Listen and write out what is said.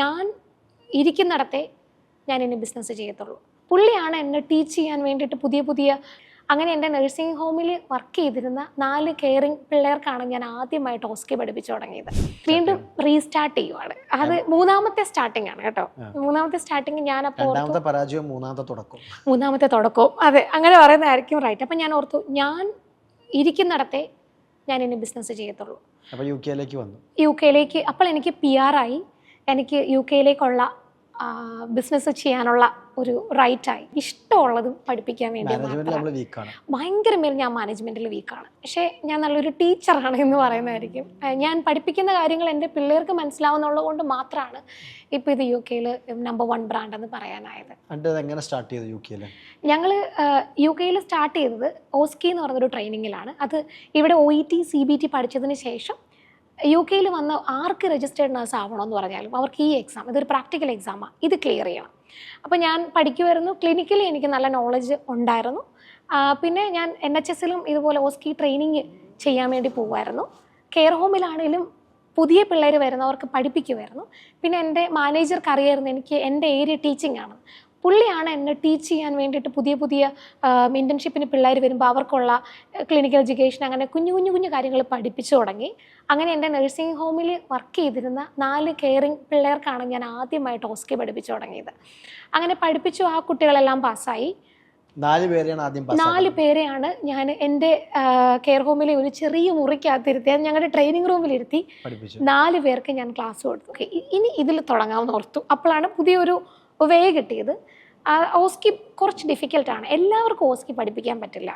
ഞാൻ ഇരിക്കുന്നിടത്തെ ഞാൻ ഇനി ബിസിനസ് ചെയ്യത്തുള്ളൂ. പുള്ളിയാണ് എന്നെ ടീച്ച് ചെയ്യാൻ വേണ്ടിയിട്ട് പുതിയ പുതിയ അങ്ങനെ എന്റെ നഴ്സിംഗ് ഹോമിൽ വർക്ക് ചെയ്തിരുന്ന നാല് കെയറിങ് പിള്ളേർക്കാണ് ഞാൻ ആദ്യമായിട്ട് ഓസ്കി പഠിപ്പിച്ചു തുടങ്ങിയത്. വീണ്ടും റീസ്റ്റാർട്ട് ചെയ്യുവാണ്. അത് മൂന്നാമത്തെ സ്റ്റാർട്ടിംഗ് ആണ് കേട്ടോ. മൂന്നാമത്തെ സ്റ്റാർട്ടിംഗ് ഞാൻ അപ്പോൾ പരാജയം മൂന്നാമത്തെ തുടക്കം. മൂന്നാമത്തെ തുടക്കവും അതെ അങ്ങനെ പറയുന്നതായിരിക്കും റൈറ്റ് അപ്പം ഞാൻ ഓർത്തു ഞാൻ ഇരിക്കുന്നിടത്തെ ഞാൻ ഇനി ബിസിനസ് ചെയ്യത്തുള്ളൂ. യു കെയിലേക്ക് വന്നു. യു കെയിലേക്ക് അപ്പോൾ എനിക്ക് പി ആർ ആയി. എനിക്ക് യു കെയിലേക്കുള്ള ബിസിനസ് ചെയ്യാനുള്ള ഒരു റൈറ്റായി ഇഷ്ടമുള്ളതും പഠിപ്പിക്കാൻ വേണ്ടി ഭയങ്കര മേൽ ഞാൻ മാനേജ്മെന്റിൽ വീക്കാണ് പക്ഷേ ഞാൻ നല്ലൊരു ടീച്ചറാണ് എന്ന് പറയുന്നതായിരിക്കും. ഞാൻ പഠിപ്പിക്കുന്ന കാര്യങ്ങൾ എന്റെ പിള്ളേർക്ക് മനസ്സിലാവുന്നുള്ളത് കൊണ്ട് മാത്രമാണ് ഇപ്പോൾ ഇത് യു കെയിൽ നമ്പർ വൺ ബ്രാൻഡ് എന്ന് പറയാനായത്. എങ്ങനെ സ്റ്റാർട്ട് ചെയ്തു യു കെയിൽ ഞങ്ങൾ യു കെയിൽ സ്റ്റാർട്ട് ചെയ്തത് ഓസ്കി എന്ന് പറഞ്ഞൊരു ട്രെയിനിങ്ങിലാണ് അത് ഇവിടെ O E T C B T പഠിച്ചതിന് ശേഷം യു കെയിൽ വന്ന ആർക്ക് രജിസ്റ്റേർഡ് നഴ്സ് ആവണമെന്ന് പറഞ്ഞാലും അവർക്ക് ഈ എക്സാം ഇതൊരു പ്രാക്ടിക്കൽ എക്സാമാണ് ഇത് ക്ലിയർ ചെയ്യണം. അപ്പോൾ ഞാൻ പഠിക്കുമായിരുന്നു ക്ലിനിക്കലി എനിക്ക് നല്ല നോളജ് ഉണ്ടായിരുന്നു. പിന്നെ ഞാൻ എൻ എച്ച് എസിലും ഇതുപോലെ ഓസ്കി ട്രെയിനിങ് ചെയ്യാൻ വേണ്ടി പോകുമായിരുന്നു കെയർ ഹോമിലാണെങ്കിലും പുതിയ പിള്ളേർ വരുന്നവർക്ക് പഠിപ്പിക്കുമായിരുന്നു പിന്നെ എന്റെ മാനേജർക്ക് അറിയായിരുന്നു എനിക്ക് എന്റെ ഏരിയ ടീച്ചിങ് ആണ്. പുള്ളിയാണ് എന്നെ ടീച്ച് ചെയ്യാൻ വേണ്ടിയിട്ട് പുതിയ പുതിയ ഇന്റേൺഷിപ്പിന് പിള്ളേർ വരുമ്പോൾ അവർക്കുള്ള ക്ലിനിക്കൽ എഡ്യൂക്കേഷൻ അങ്ങനെ കുഞ്ഞു കുഞ്ഞു കുഞ്ഞു കാര്യങ്ങൾ പഠിപ്പിച്ചു തുടങ്ങി. അങ്ങനെ എന്റെ നഴ്സിംഗ് ഹോമിൽ വർക്ക് ചെയ്തിരുന്ന നാല് കെയറിങ് പിള്ളേർക്കാണ് ഞാൻ ആദ്യമായിട്ട് ഓസ്കി പഠിപ്പിച്ചു തുടങ്ങിയത്. അങ്ങനെ പഠിപ്പിച്ചു ആ കുട്ടികളെല്ലാം പാസ്സായി. നാല് പേരെയാണ് ആദ്യം നാല് പേരെയാണ് ഞാൻ എന്റെ കെയർ ഹോമിലെ ഒരു ചെറിയ മുറിക്കകത്തിരുത്തി ഞങ്ങളുടെ ട്രെയിനിങ് റൂമിലിരുത്തി നാല് പേർക്ക് ഞാൻ ക്ലാസ് കൊടുത്തു. ഓക്കെ ഇനി ഇതിൽ തുടങ്ങാമെന്ന് ഓർത്തു. അപ്പോഴാണ് പുതിയൊരു വേ കിട്ടിയത്. ഓസ്കി കുറച്ച് ഡിഫിക്കൽട്ടാണ് എല്ലാവർക്കും ഓസ്കി പഠിപ്പിക്കാൻ പറ്റില്ല.